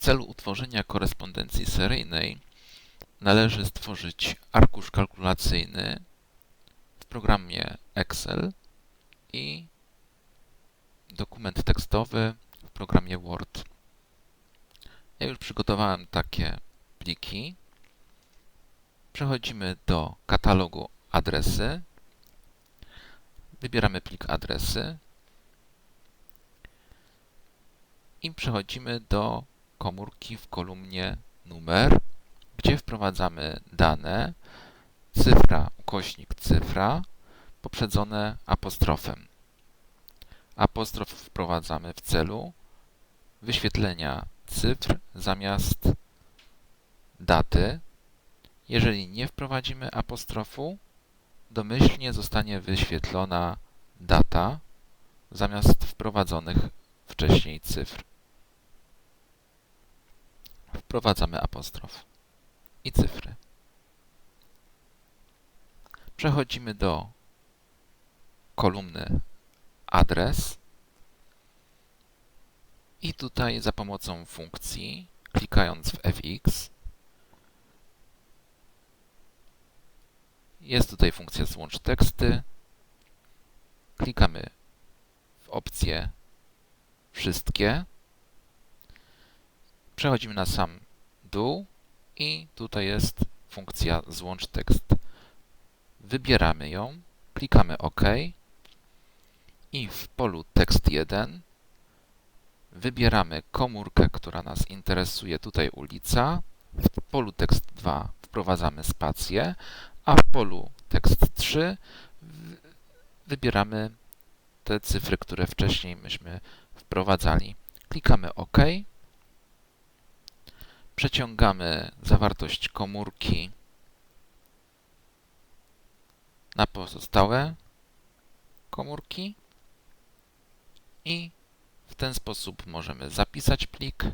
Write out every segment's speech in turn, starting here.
celu utworzenia korespondencji seryjnej należy stworzyć arkusz kalkulacyjny w programie Excel i dokument tekstowy w programie Word. Ja już przygotowałem takie pliki. Przechodzimy do katalogu adresy. Wybieramy plik adresy i przechodzimy do komórki w kolumnie numer, gdzie wprowadzamy dane cyfra ukośnik cyfra poprzedzone apostrofem. Apostrof wprowadzamy w celu wyświetlenia cyfr zamiast daty. Jeżeli nie wprowadzimy apostrofu, domyślnie zostanie wyświetlona data zamiast wprowadzonych wcześniej cyfr. Wprowadzamy apostrof i cyfry. Przechodzimy do kolumny adres. I tutaj za pomocą funkcji, klikając w fx, jest tutaj funkcja złącz teksty, klikamy w opcję wszystkie, przechodzimy na sam dół i tutaj jest funkcja złącz tekst. Wybieramy ją, klikamy OK i w polu tekst 1 wybieramy komórkę, która nas interesuje, tutaj ulica. W polu tekst 2 wprowadzamy spację, a w polu tekst 3 wybieramy te cyfry, które wcześniej myśmy wprowadzali. Klikamy OK. Przeciągamy zawartość komórki na pozostałe komórki i w ten sposób możemy zapisać plik,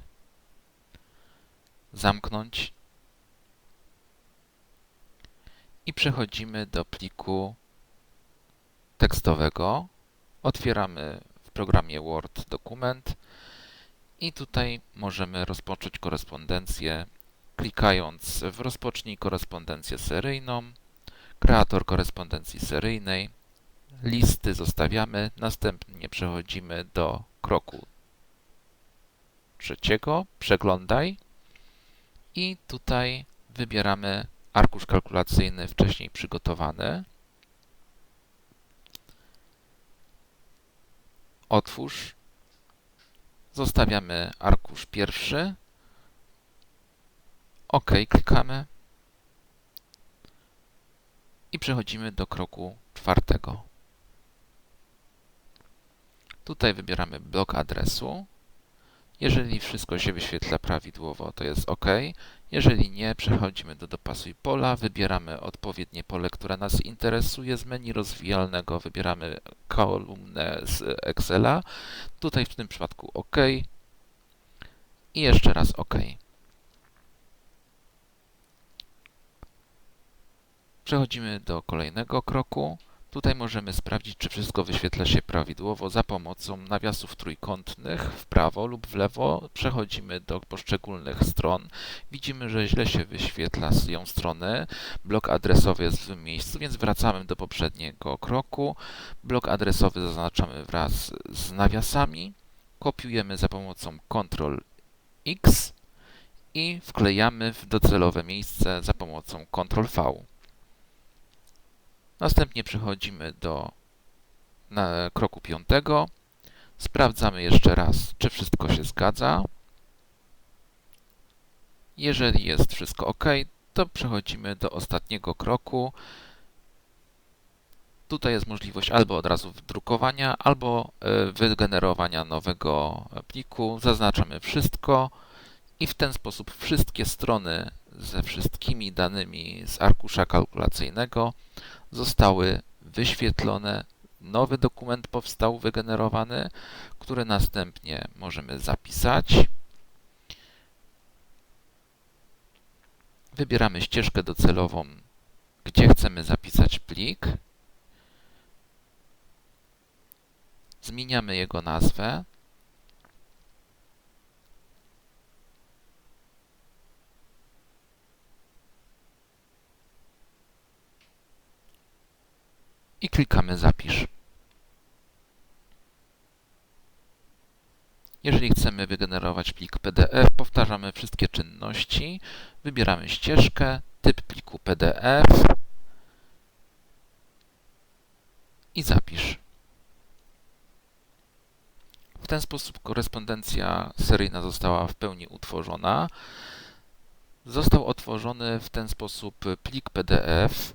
zamknąć i przechodzimy do pliku tekstowego. Otwieramy w programie Word dokument i tutaj możemy rozpocząć korespondencję klikając w Rozpocznij korespondencję seryjną, kreator korespondencji seryjnej, listy zostawiamy, następnie przechodzimy do kroku trzeciego, przeglądaj. I tutaj wybieramy arkusz kalkulacyjny wcześniej przygotowany. Otwórz. Zostawiamy arkusz pierwszy. OK, klikamy. I przechodzimy do kroku czwartego. Tutaj wybieramy blok adresu. Jeżeli wszystko się wyświetla prawidłowo, to jest OK. Jeżeli nie, przechodzimy do dopasuj pola, wybieramy odpowiednie pole, które nas interesuje. Z menu rozwijalnego wybieramy kolumnę z Excela. Tutaj w tym przypadku OK. I jeszcze raz OK. Przechodzimy do kolejnego kroku. Tutaj możemy sprawdzić, czy wszystko wyświetla się prawidłowo za pomocą nawiasów trójkątnych w prawo lub w lewo. Przechodzimy do poszczególnych stron. Widzimy, że źle się wyświetla z ją strony. Blok adresowy jest w miejscu, więc wracamy do poprzedniego kroku. Blok adresowy zaznaczamy wraz z nawiasami. Kopiujemy za pomocą Ctrl X i wklejamy w docelowe miejsce za pomocą Ctrl V. Następnie przechodzimy do kroku piątego. Sprawdzamy jeszcze raz, czy wszystko się zgadza. Jeżeli jest wszystko OK, to przechodzimy do ostatniego kroku. Tutaj jest możliwość albo od razu wdrukowania, albo e, wygenerowania nowego pliku. Zaznaczamy wszystko i w ten sposób wszystkie strony ze wszystkimi danymi z arkusza kalkulacyjnego zostały wyświetlone. Nowy dokument powstał wygenerowany, który następnie możemy zapisać. Wybieramy ścieżkę docelową, gdzie chcemy zapisać plik. Zmieniamy jego nazwę. I klikamy Zapisz. Jeżeli chcemy wygenerować plik PDF, powtarzamy wszystkie czynności, wybieramy ścieżkę, typ pliku PDF i zapisz. W ten sposób korespondencja seryjna została w pełni utworzona. Został otworzony w ten sposób plik PDF,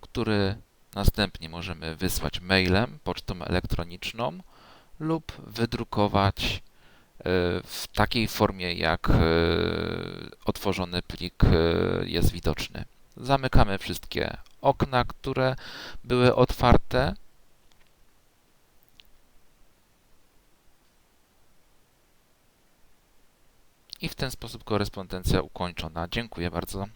który następnie możemy wysłać mailem, pocztą elektroniczną lub wydrukować e, w takiej formie, jak e, otworzony plik e, jest widoczny. Zamykamy wszystkie okna, które były otwarte. I w ten sposób korespondencja ukończona. Dziękuję bardzo.